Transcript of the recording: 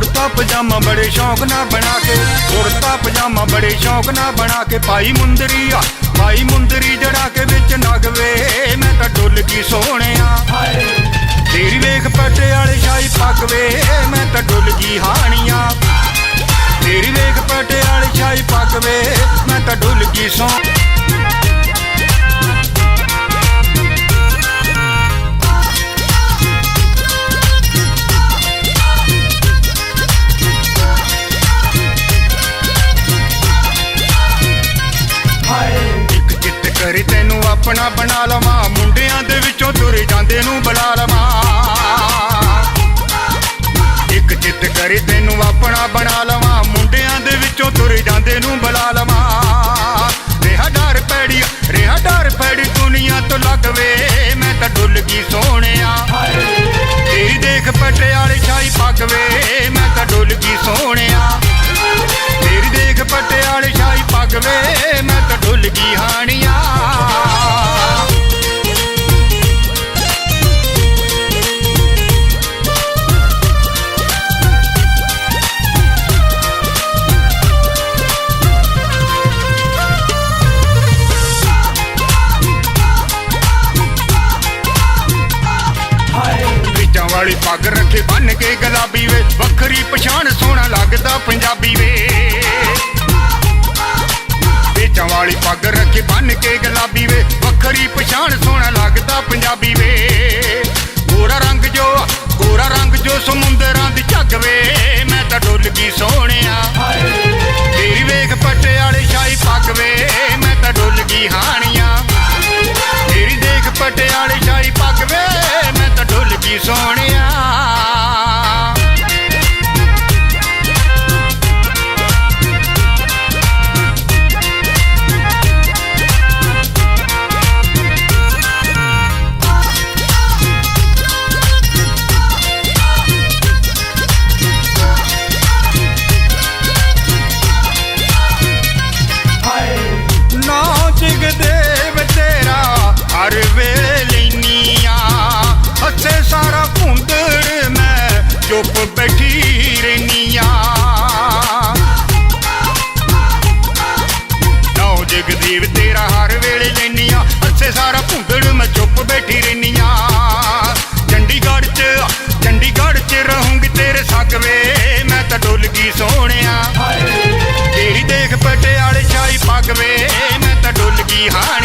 ਕੁੜਤਾ ਪਜਾਮਾ ਬੜੇ ਸ਼ੌਕ ਨਾਲ ਬਣਾ ਕੇ, ਕੁੜਤਾ ਪਜਾਮਾ ਬੜੇ ਸ਼ੌਕ ਨਾਲ ਬਣਾ ਕੇ ਪਾਈ ਮੁੰਦਰੀ ਆ, ਪਾਈ ਮੁੰਦਰੀ ਜੜਾ ਕੇ ਵਿੱਚ ਨਗਵੇ ਮੈਂ ਤਾਂ ਡੁੱਲ ਗਈ ਸੋਹਣਿਆ। ਤੇਰੀ ਵੇਖ ਪਟਿਆਲੇ ਸ਼ਾਹੀ ਪੱਗ ਵੇ, ਮੈਂ ਤਾਂ ਡੁੱਲ ਗਈ ਹਾਣੀਆਂ। ਤੇਰੀ ਵੇਖ ਪਟਿਆਲੇ ਸ਼ਾਹੀ ਪੱਗ ਵੇ, ਮੈਂ ਤਾਂ ਡੁੱਲ ਗਈ ਸੋ ਚਿੱਤ ਤੈਨੂੰ ਆਪਣਾ ਬਣਾ ਲਵਾਂ। ਮੁੰਡਿਆਂ ਦੇ ਵਿੱਚੋਂ ਤੁਰੇ ਜਾਂਦੇ ਨੂੰ ਬੁਲਾ ਲਵਾਂ। ਇੱਕ ਚਿੱਤ ਕਰੇ ਤੈਨੂੰ ਆਪਣਾ ਬਣਾ ਲਵਾਂ। ਮੁੰਡਿਆਂ ਦੇ ਵਿੱਚੋਂ ਤੁਰੇ ਜਾਂਦੇ ਨੂੰ ਬੁਲਾ ਲਵਾਂ। ਰਿਹਾ ਡਰ ਪੈੜੀ ਰਿਹਾ ਡਰ ਪੈੜੀ ਦੁਨੀਆ ਤੋਂ ਲੱਗ ਪੱਗ ਰੱਖੇ ਬੰਨ ਕੇ ਗੁਲਾਬੀ ਵੇ। ਵੱਖਰੀ ਪਛਾਣ ਸੋਹਣਾ ਲੱਗਦਾ ਪੰਜਾਬੀ ਵੇ। ਵਿੱਚਾਂ ਵਾਲੀ ਪੱਗ ਰੱਖੇ ਬੰਨ ਕੇ ਗੁਲਾਬੀ ਵੇ। ਵੱਖਰੀ ਪਛਾਣ ਸੋਹਣਾ ਲੱਗਦਾ ਪੰਜਾਬੀ ਵੇ। ਗੋਰਾ ਰੰਗ ਜੋ, ਗੋਰਾ ਰੰਗ ਜੋ ਸਮੁੰਦਰਾਂ ਦੀ ਝੱਗ ਵੇ। ਮੈਂ ਤਾਂ ਡੁੱਲ ਗਈ ਸੋਹਣਿਆ। ਤੇਰੀ ਵੇਖ ਪਟਿਆਲੇ ਸ਼ਾਹੀ ਪੱਗ ਵੇ। ਮੈਂ ਤਾਂ ਡੁੱਲ ਗਈ ਹਾਣੀਆਂ। ਤੇਰੀ ਦੇਖ ਪਟਿਆਲੇ ਸ਼ਾਹੀ ਪੱਗ ਵੇ। ਮੈਂ ਤਾਂ ਡੁੱਲ ਗਈ ਸੋਹਣਿਆ? ਨਾ ਤੇਰਾ ਹਰ ਵੇਲੇ ਲੈਨੀਆਂ। ਹੱਥੇ ਸਾਰਾ ਭੁੰਦੜ ਮੈਂ ਚੁੱਪ ਬੈਠੀ ਰਹਿਨੀਆਂ। ਚੰਡੀਗੜ੍ਹ ਚ ਚੰਡੀਗੜ੍ਹ ਚ ਰਹੂੰਗੀ ਤੇਰੇ ਸਕਵੇ ਮੈਂ ਤਾਂ ਡੁੱਲ ਗਈ ਸੋਹਣਿਆ। ਤੇਰੀ ਦੇਖ ਪਟਿਆਲੇ ਸ਼ਾਹੀ ਪੱਗ ਵੇ। ਮੈਂ ਤਾਂ ਡੁੱਲ ਗਈ ਹਾਂ